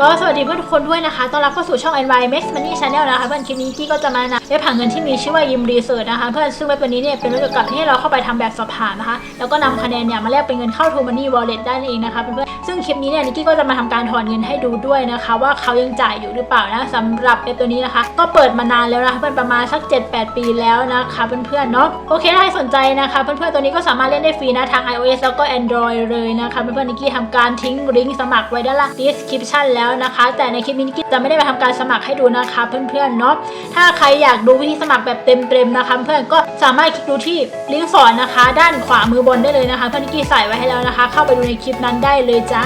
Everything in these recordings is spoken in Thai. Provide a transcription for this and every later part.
ก็สวัสดีเพื่อนทุกคนด้วยนะคะ ต้อนรับเข้าสู่ช่อง Environment Money Channel นะคะเพื่อนคลิปนี้กี้ก็จะมานะเว็บหาเงินที่มีชื่อว่ายิมรีเสิร์ชนะคะ เพื่อนซึ่งเว็บนี้เนี่ยเป็นเว็บเกี่ยวกับที่เราเข้าไปทำแบบสอบถามนะคะ แล้วก็นำคะแนนเนี่ยมาแลกเป็นเงินเข้า True Money Wallet ได้เองนะคะเพื่อนซึ่งคลิปนี้เนี่ยนิกกี้ก็จะมาทำการถอนเงินให้ดูด้วยนะคะ ว่าเขายังจ่ายอยู่หรือเปล่านะสำหรับเว็บตัวนี้นะคะ ก็เปิดมานานแล้วนะคะเพื่อนประมาณสัก 7-8 ปีแล้วนะคะเพื่อนๆเนาะโอเคถ้าใครสนใจนะคะเพื่อนๆตัวนี้ก็สามารถเล่นได้ฟรีนะทาง iOS แล้วก็ Android เลยนะคะเพื่อนๆนิกกี้ทำการทิ้งลิงก์สมัครไว้ด้านล่าง description แล้วนะคะ แต่ในคลิปนี้กี้จะไม่ได้ไปทำการสมัครให้ดูนะคะเพื่อนๆเนาะถ้าใครอยากดูวิธีสมัครแบบเต็มๆนะคะ เพื่อนก็สามารถคลิกดูที่ลิงก์สอนนะคะ ด้านขวามือบนได้เลยนะคะเพื่อนนิกกี้ใส่ไว้ให้แล้วนะคะ เข้าไปดูในคลิปนั้นได้เลยจ้า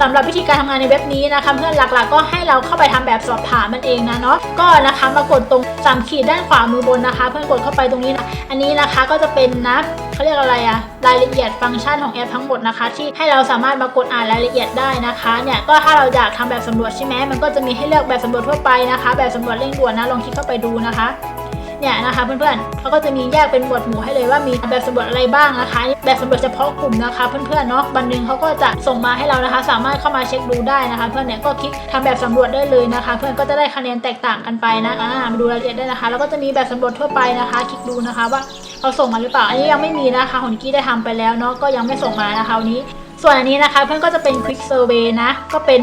สำหรับวิธีการทำงานในเว็บนี้นะคะเพื่อนหลักๆ ก็ให้เราเข้าไปทำแบบสอบถามมันเองนะเนาะก็นะคะมากดตรงสามขีดด้านขวามือบนนะคะ เพื่อนกดเข้าไปตรงนี้นะอันนี้นะคะก็จะเป็นนะเขาเรียกอะไรอะรายละเอียดฟังก์ชันของแอปทั้งหมดนะคะ ที่ให้เราสามารถมากดอ่านรายละเอียดได้นะคะเนี่ยก็ถ้าเราอยากทำแบบสำรวจใช่ไหมมันก็จะมีให้เลือกแบบสำรวจทั่วไปนะคะ แบบสำรวจเร่งด่วนนะลองคลิกเข้าไปดูนะคะ เนี่ยนะคะเพื่อนๆเขาก็จะมีแยกเป็นหมวดหมู่ให้เลยว่ามีแบบสำรวจอะไรบ้างนะคะ แบบสำรวจเฉพาะกลุ่มนะคะ เพื่อนๆเนาะวันหนึ่งเขาก็จะส่งมาให้เรานะคะ สามารถเข้ามาเช็คดูได้นะคะ เพื่อนเนี่ยก็คลิกทำแบบสำรวจได้เลยนะคะ เพื่อนก็จะได้คะแนนแตกต่างกันไปนะอ่ามาดูรายละเอียดได้นะคะ แล้วก็จะมีแบบสำรวจทั่วไปนะคะ คลิกดูนะคะว่าเขาส่งมาหรือเปล่า อันนี้ยังไม่มีนะคะของนิกกี้ได้ทำไปแล้วเนาะก็ยังไม่ส่งมานะคะวันนี้ ส่วนอันนี้นะคะ เพื่อนก็จะเป็น quick survey นะก็เป็น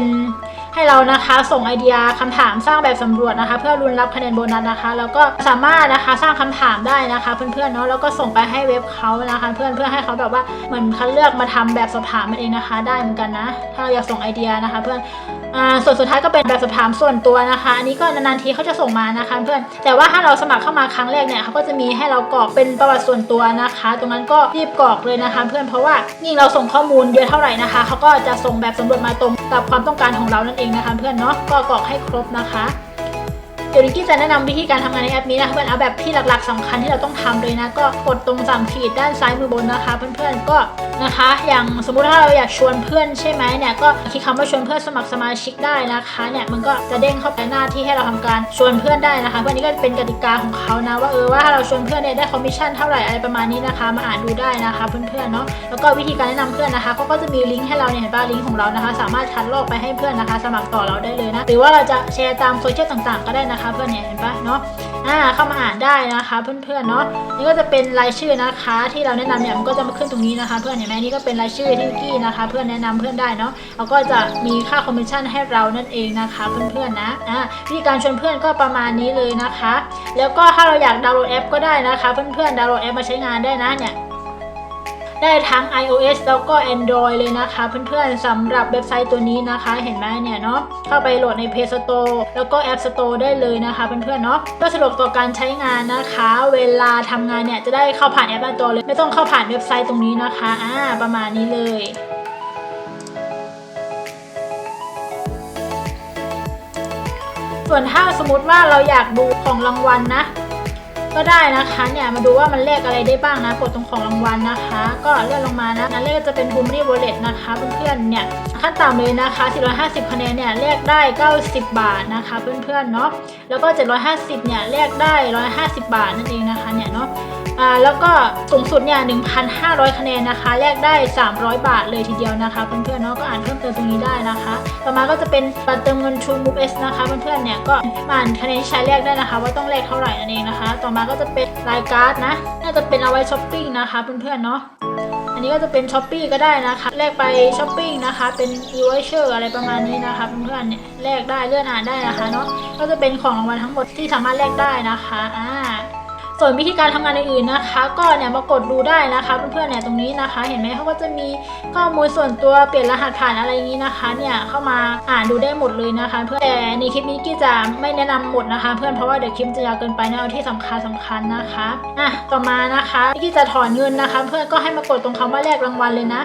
ให้เรานะคะส่งไอเดียคำถามสร้างแบบสำรวจนะคะ เพื่อรุนรับคะแนนโบนัสนะคะ แล้วก็สามารถนะคะสร้างคำถามได้นะคะ เพื่อนๆเนาะแล้วก็ส่งไปให้เว็บเขานะคะ เพื่อนเพื่อให้เขาแบบว่าเหมือนคัดเลือกมาทำแบบสอบถามมันเองนะคะ ได้เหมือนกันนะ ถ้าเราอยากส่งไอเดียนะคะ เพื่อน ส่วนสุดท้ายก็เป็นแบบสอบถามส่วนตัวนะคะ อันนี้ก็นานๆทีเขาจะส่งมานะคะเพื่อน แต่ว่าถ้าเราสมัครเข้ามาครั้งแรกเนี่ยเขาก็จะมีให้เรากรอกเป็นประวัติส่วนตัวนะคะ ตรงนั้นก็รีบกรอกเลยนะคะ เพื่อนเพราะว่ายิ่งเราส่งข้อมูลเยอะเท่าไหร่นะคะเขาก็จะส่งแบบสำรวจมาตรงกับความต้องการของเรานั่นเองนะคะ เพื่อนเนาะก็กรอกให้ครบนะคะ เดี๋ยวนิกกี้จะแนะนำวิธีการทำงานในแอปนี้นะคะเพื่อนเอาแบบที่หลักๆสำคัญที่เราต้องทำเลยนะ ก็กดตรงสามขีดด้านซ้ายมือบนนะคะ เพื่อนๆก็นะคะ อย่างสมมุติถ้าเราอยากชวนเพื่อนใช่ไหมเนี่ยก็คลิกคำว่าชวนเพื่อนสมัครสมาชิกได้นะคะเนี่ยมันก็จะเด้งเข้าไปหน้าที่ให้เราทำการชวนเพื่อนได้นะคะ เพื่อนนี้ก็เป็นกติกาของเขานะว่าเออว่าถ้าเราชวนเพื่อนเนี่ยได้คอมมิชชั่นเท่าไหร่อะไรประมาณนี้นะคะ มาอ่านดูได้นะคะเพื่อนๆเนาะแล้วก็วิธีการแนะนำเพื่อนนะคะเขาก็จะมีลิงก์ให้เราเนี่ยเห็นป่ะลิงก์ของเรานะคะ สามารถคัดลอกไปให้เพื่อนนะคะ สมัครต่อเราได้เลยนะหรือว่าเราจะแชร์ตามโซเชียลต่างๆ ก็ได้นะคะเพื่อนเนี่ยเห็นปะเนาะอ่าเข้ามาอ่านได้นะคะเพื่อนๆเนาะนี่ก็จะเป็นรายชื่อนะคะ ที่เราแนะนำเนี่ยมันก็จะมาขึ้นตรงนี้นะคะ เพื่อนเห็นไหมนี่ก็เป็นรายชื่อที่กี้นะคะ เพื่อนแนะนำเพื่อนได้เนาะแล้วก็จะมีค่าคอมมิชชั่นให้เรานั่นเองนะคะ เพื่อนๆนะอ่าวิธีการชวนเพื่อนก็ประมาณนี้เลยนะคะ แล้วก็ถ้าเราอยากดาวน์โหลดแอปก็ได้นะคะ เพื่อนๆดาวน์โหลดแอปมาใช้งานได้นะเนี่ย ได้ทั้ง iOS แล้วก็ Android เลยนะคะ เพื่อนๆสำหรับเว็บไซต์ตัวนี้นะคะ เห็นไหมเนี่ยเนาะเข้าไปโหลดใน Play Store แล้วก็ App Store ได้เลยนะคะเพื่อนๆเนาะก็สะดวกต่อการใช้งานนะคะ เวลาทำงานเนี่ยจะได้เข้าผ่านแอปหน้าจอเลย ไม่ต้องเข้าผ่านเว็บไซต์ตรงนี้นะคะอ่าประมาณนี้เลยส่วนถ้าสมมติว่าเราอยากดูของรางวัลนะ ก็ได้นะคะเนี่ยมาดูว่ามันเลขอะไรได้บ้างนะกดตรงของรางวัลนะคะ ก็เลื่อนลงมานะนะเลขจะเป็นทูมรี่วอลเล็ตนะคะเพื่อนๆเนี่ยขั้นต่ำเลยนะคะ450คะแนนเนี่ยเลขได้ 90 บาทนะคะเพื่อนๆเนาะแล้วก็750เนี่ยเลขได้ 150 บาทนั่นเองนะคะเนี่ยเนาะ อ่าแล้วก็สูงสุดเนี่ย1,500 คะแนนนะคะแลกได้ 300 บาทเลยทีเดียวนะคะ เพื่อนๆเนาะก็อ่านเพิ่มเติมตรงนี้ได้นะคะ ต่อมาก็จะเป็นบัตรเติมเงิน True Move S นะคะเพื่อนๆเนี่ยก็อ่านคะแนนที่ใช้แลกได้นะคะ ว่าต้องแลกเท่าไหร่นั่นเองนะคะ ต่อมาก็จะเป็นรายการ์ดนะ น่าจะเป็นเอาไว้ช้อปปิ้งนะคะเพื่อนๆเนาะอันนี้ก็จะเป็นช้อปปี้ก็ได้นะคะแลกไปช้อปปิ้งนะคะ เป็น e v o c h e r อะไรประมาณนี้นะคะเพื่อนๆเนี่ยแลกได้เลื่อนอ่านได้นะคะเนาะก็จะเป็นของรางวัลทั้งหมดที่สามารถแลกได้นะคะอ่า ส่วนวิธีการทำงานอื่นๆนะคะ ก็เนี่ยมากดดูได้นะคะเพื่อนๆเนี่ยตรงนี้นะคะ เห็นไหมเขาก็จะมีข้อมูลส่วนตัวเปลี่ยนรหัสผ่านอะไรอย่างนี้นะคะเนี่ยเข้ามาอ่านดูได้หมดเลยนะคะ เพื่อนแต่ในคลิปนี้กี้จะไม่แนะนำหมดนะคะ เพื่อนเพราะว่าเดี๋ยวคลิปจะยาวเกินไปนะเอาที่สำคัญสำคัญนะคะอะต่อมานะคะกี้จะถอนเงินนะคะ เพื่อนก็ให้มากดตรงคำว่าแลกรางวัลเลยนะ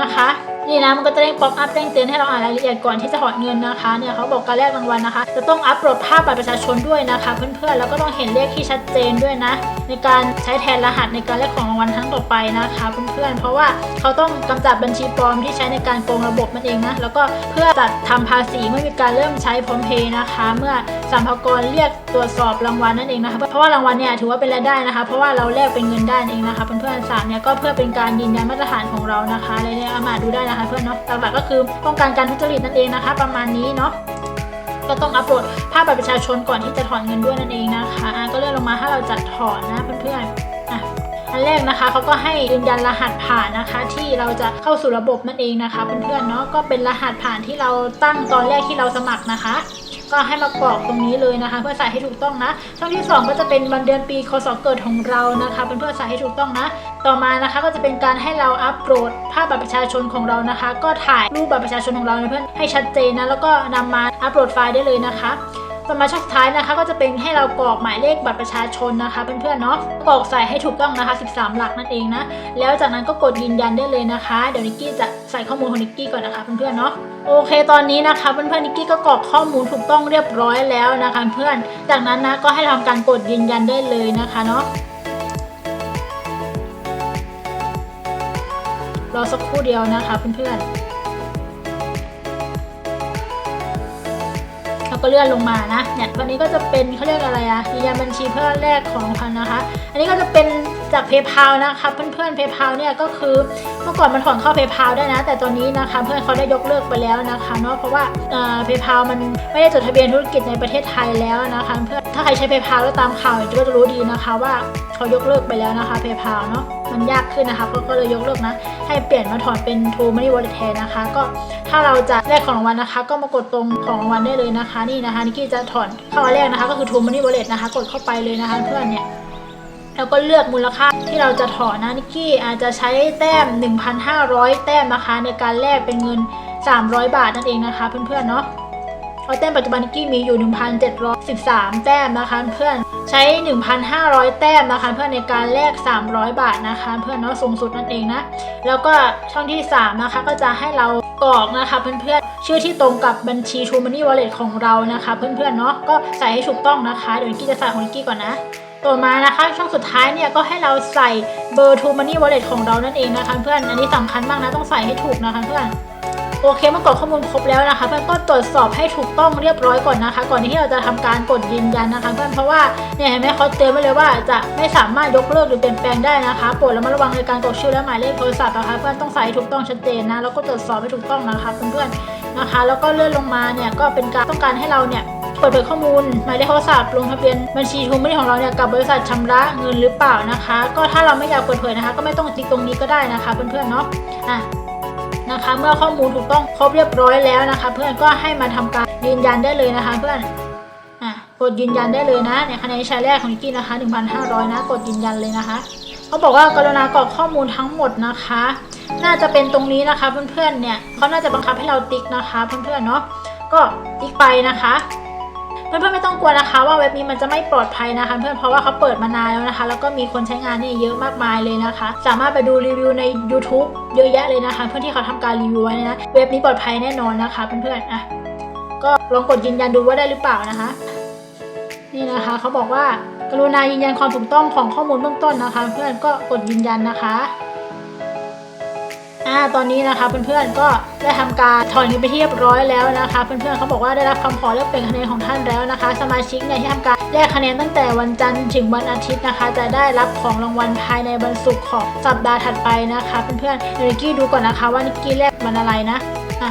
นะคะ นี่นะมันก็จะเด้งป๊อปอัพแจ้งเตือนให้เราอ่านรายละเอียดก่อนที่จะถอนเงินนะคะเนี่ยเขาบอกการแลกรางวัลนะคะ จะต้องอัปโหลดภาพบัตรประชาชนด้วยนะคะ เพื่อนๆแล้วก็ต้องเห็นเลขที่ชัดเจนด้วยนะ ในการใช้แทนรหัสในการแลกของรางวัลครั้งต่อไปนะคะเพื่อนๆเพราะว่าเขาต้องกำจัดบัญชีปลอมที่ใช้ในการโกงระบบนั่นเองนะแล้วก็เพื่อจัดทำภาษีเมื่อมีการเริ่มใช้พร้อมเพย์นะคะ เมื่อสัมภากรเรียกตรวจสอบรางวัลนั่นเองนะคะเพราะว่ารางวัลเนี่ยถือว่าเป็นรายได้นะคะ เพราะว่าเราแลกเป็นเงินได้เองนะคะเพื่อนๆสามเนี่ยก็เพื่อเป็นการยืนยันมาตรฐานของเรานะคะเลยเนี่ยอามาดูได้นะคะเพื่อนเนาะหลักๆก็คือป้องกันการทุจริตนั่นเองนะคะ ประมาณนี้เนาะ ก็ต้องอัปโหลดภาพบัตรประชาชนก่อนที่จะถอนเงินด้วยนั่นเองนะคะอะก็เลื่อนลงมาถ้าเราจะถอนนะเพื่อนๆอะอันแรกนะคะเขาก็ให้ยืนยันรหัสผ่านนะคะ ที่เราจะเข้าสู่ระบบนั่นเองนะคะเพื่อนๆเนาะก็เป็นรหัสผ่านที่เราตั้งตอนแรกที่เราสมัครนะคะ ก็ให้มากรอกตรงนี้เลยนะคะ เพื่อใส่ให้ถูกต้องนะ ช่องที่ 2 ก็จะเป็นวันเดือนปีคศเกิดของเรานะคะเพื่อนๆใส่ให้ถูกต้องนะ ต่อมานะคะก็จะเป็นการให้เราอัปโหลดภาพบัตรประชาชนของเรานะคะ ก็ถ่ายรูปบัตรประชาชนของเรานเพื่อนให้ชัดเจนนะแล้วก็นำมาอัปโหลดไฟล์ได้เลยนะคะ ต่อมาช่องสุดท้ายนะคะ ก็จะเป็นให้เรากรอกหมายเลขบัตรประชาชนนะคะเพื่อนๆเนาะกรอกใส่ให้ถูกต้องนะคะ 13 หลักนั่นเองนะแล้วจากนั้นก็กดยืนยันได้เลยนะคะ เดี๋ยวนิกกี้จะใส่ข้อมูลของนิกกี้ก่อนนะคะเพื่อนๆเนาะโอเคตอนนี้นะคะเพื่อนๆนิกกี้ก็กรอกข้อมูลถูกต้องเรียบร้อยแล้วนะคะเพื่อนจากนั้นนะก็ให้ทำการกดยืนยันได้เลยนะคะเนาะรอสักครู่เดียวนะคะเพื่อนๆ ก็เลื่อนลงมานะเนี่ยวันนี้ก็จะเป็นเขาเรียกอะไรอะยืนยันบัญชีเพื่อแลกของพันนะคะ อันนี้ก็จะเป็นจาก PayPal นะคะเพื่อนๆ PayPal เนี่ยก็คือเมื่อก่อนมันถอนเข้า PayPal ได้นะ แต่ตอนนี้นะคะเพื่อนเขาได้ยกเลิกไปแล้วนะคะเนาะเพราะว่าเอ่อ PayPal มันไม่ได้จดทะเบียนธุรกิจในประเทศไทยแล้วนะคะเพื่อนถ้าใครใช้ PayPal แล้วตามข่าวก็จะรู้ดีนะคะว่าเขายกเลิกไปแล้วนะคะ PayPal เนาะ มันยากขึ้นนะคะก็ก็เลยยกเลิกนะ ให้เปลี่ยนมาถอนเป็น True Money Wallet แทนนะคะ ก็ถ้าเราจะแลกของรางวัลนะคะ ก็มากดตรงของรางวัลได้เลยนะคะ นี่นะคะนิกกี้จะถอนเข้ามาแรกนะคะ ก็คือ True Money Wallet นะคะ กดเข้าไปเลยนะคะ เพื่อนเนี่ยแล้วก็เลือกมูลค่าที่เราจะถอนนะนิกกี้อาจจะใช้แต้ม 1,500 แต้มนะคะ ในการแลกเป็นเงิน 300 บาทนั่นเองนะคะ เพื่อนๆเนาะเอาแต้มปัจจุบันนิกกี้มีอยู่ 1,713 แต้มนะคะเพื่อน ใช้ 1,500 แต้มนะคะเพื่อนในการแลก 300 บาทนะคะเพื่อนเนาะสูงสุดนั่นเองนะ แล้วก็ช่องที่ 3 นะคะก็จะให้เรากรอกนะคะเพื่อนๆชื่อที่ตรงกับบัญชี True Money Wallet ของเรานะคะ เพื่อนๆเนาะก็ใส่ให้ถูกต้องนะคะ เดี๋ยวนิกกี้จะใส่ของนิกกี้ก่อนนะต่อมานะคะช่องสุดท้ายเนี่ยก็ให้เราใส่เบอร์ True Money Wallet ของเรานั่นเองนะคะเพื่อนอันนี้สำคัญมากนะต้องใส่ให้ถูกนะคะเพื่อน โอเคเมื่อกรอกข้อมูลครบแล้วนะคะ เพื่อนก็ตรวจสอบให้ถูกต้องเรียบร้อยก่อนนะคะ ก่อนที่เราจะทำการกดยืนยันนะคะ เพื่อนเพราะว่าเนี่ยเห็นไหมเขาเตือนไว้เลยว่าจะไม่สามารถยกเลิกหรือเปลี่ยนแปลงได้นะคะโปรดระมัดระวังในการกรอกชื่อและหมายเลขโทรศัพท์นะคะเพื่อนต้องใส่ถูกต้องชัดเจนนะแล้วก็ตรวจสอบให้ถูกต้องนะคะเพื่อนๆนะคะ แล้วก็เลื่อนลงมาเนี่ยก็เป็นการต้องการให้เราเนี่ยเปิดเผยข้อมูลหมายเลขโทรศัพท์ลงทะเบียนบัญชีทูมันของเราเนี่ยกับบริษัทชำระเงินหรือเปล่านะคะ ก็ถ้าเราไม่อยากเปิดเผยนะคะ ก็ไม่ต้องติ๊กตรงนี้ก็ได้นะคะเพื่อนๆเนาะอะ นะคะ เมื่อข้อมูลถูกต้องครบเรียบร้อยแล้วนะคะ เพื่อนก็ให้มาทำการยืนยันได้เลยนะคะ เพื่อนอะกดยืนยันได้เลยนะเนี่ยคะแนนใช้แรกของนิกกี้นะคะ 1,500 นะ กดยืนยันเลยนะคะเขาบอกว่ากรุณากรอกข้อมูลทั้งหมดนะคะ น่าจะเป็นตรงนี้นะคะเพื่อนๆเนี่ยเขาน่าจะบังคับให้เราติ๊กนะคะ เพื่อนๆเนาะก็ติ๊กไปนะคะ เพื่อนๆไม่ต้องกลัวนะคะว่าเว็บนี้มันจะไม่ปลอดภัยนะคะ เพื่อนเพราะว่าเขาเปิดมานานแล้วนะคะ แล้วก็มีคนใช้งานเนี่ยเยอะมากมายเลยนะคะ สามารถไปดูรีวิวใน YouTube เยอะแยะเลยนะคะ เพื่อนที่เขาทำการรีวิวไว้นะเว็บนี้ปลอดภัยแน่นอนนะคะเพื่อนๆอะก็ลองกดยืนยันดูว่าได้หรือเปล่านะคะ นี่นะคะเขาบอกว่ากรุณายืนยันความถูกต้องของข้อมูลเบื้องต้นนะคะ เพื่อนก็กดยืนยันนะคะ อ่าตอนนี้นะคะเพื่อนๆก็ได้ทำการถอนเงินไปที่เรียบร้อยแล้วนะคะเพื่อนๆเขาบอกว่าได้รับคำขอแลกเปลี่ยนคะแนนของท่านแล้วนะคะ สมาชิกเนี่ยที่ทำการแลกคะแนนตั้งแต่วันจันทร์ถึงวันอาทิตย์นะคะ จะได้รับของรางวัลภายในวันศุกร์ของสัปดาห์ถัดไปนะคะเพื่อนๆเดี๋ยวนิกกี้ดูก่อนนะคะว่านิกกี้แลกวันอะไรนะอะ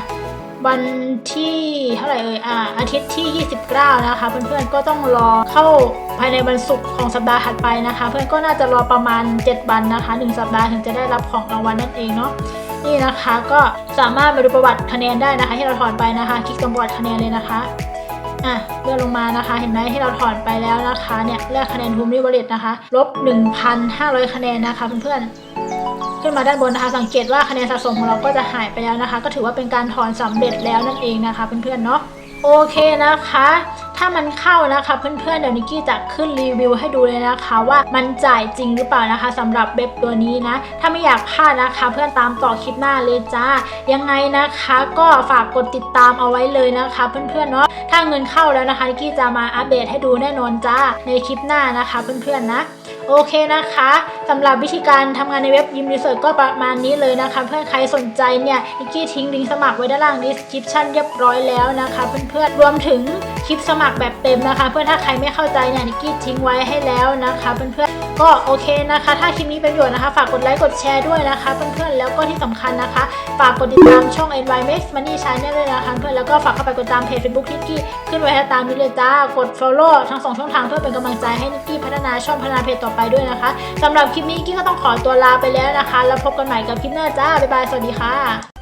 วันที่เท่าไหร่เอ่ยอ่าอาทิตย์ที่ 29 นะคะ เพื่อนๆก็ต้องรอเข้าภายในวันศุกร์ของสัปดาห์ถัดไปนะคะ เพื่อนก็น่าจะรอประมาณ 7 วันนะคะ 1 สัปดาห์ถึงจะได้รับของรางวัลนั่นเองเนาะ นี่นะคะก็สามารถมาดูประวัติคะแนนได้นะคะ ที่เราถอนไปนะคะ คลิกตรงประวัติคะแนนเลยนะคะอะเลื่อนลงมานะคะ เห็นไหมที่เราถอนไปแล้วนะคะเนี่ยแลกคะแนนทูมริวอลเลตนะคะลบ 1,500 คะแนนนะคะเพื่อนๆขึ้นมาด้านบนนะคะ สังเกตว่าคะแนนสะสมของเราก็จะหายไปแล้วนะคะ ก็ถือว่าเป็นการถอนสำเร็จแล้วนั่นเองนะคะเพื่อนๆเนาะโอเคนะคะ ถ้ามันเข้านะคะเพื่อนๆเดี๋ยวนิกกี้จะขึ้นรีวิวให้ดูเลยนะคะ ว่ามันจ่ายจริงหรือเปล่านะคะสำหรับเว็บตัวนี้นะ ถ้าไม่อยากพลาดนะคะ เพื่อนตามต่อคลิปหน้าเลยจ้า ยังไงนะคะ ก็ฝากกดติดตามเอาไว้เลยนะคะ เพื่อนๆเนาะถ้าเงินเข้าแล้วนะคะนิกกี้จะมาอัปเดตให้ดูแน่นอนจ้าในคลิปหน้านะคะ เพื่อนๆนะ โอเคนะคะสำหรับวิธีการทำงานในเว็บยิมรีเสิร์ชก็ประมาณนี้เลยนะคะ เพื่อนใครสนใจเนี่ยนิกกี้ทิ้งลิงก์สมัครไว้ด้านล่างดีสคริปชันเรียบร้อยแล้วนะคะ เพื่อนๆรวมถึงคลิปสมัครแบบเต็มนะคะ เพื่อนถ้าใครไม่เข้าใจเนี่ยนิกกี้ทิ้งไว้ให้แล้วนะคะ เพื่อนๆ ก็โอเคนะคะ ถ้าคลิปนี้เป็นประโยชน์นะคะ ฝากกดไลค์กดแชร์ด้วยนะคะเพื่อนๆแล้วก็ที่สำคัญนะคะ ฝากกดติดตามช่อง NY Max Money Channel ด้วยนะคะเพื่อนแล้วก็ฝากเข้าไปกดตามเพจ Facebook นิกกี้ขึ้นไว้ให้ตามนี้เลยจ้ากด follow ทั้งสองช่องทางเพื่อเป็นกำลังใจให้นิกกี้พัฒนาช่องพัฒนาเพจต่อไปด้วยนะคะสำหรับคลิปนี้นิกกี้ก็ต้องขอตัวลาไปแล้วนะคะ แล้วพบกันใหม่กับคลิปหน้าจ้าบ๊ายบายสวัสดีค่ะ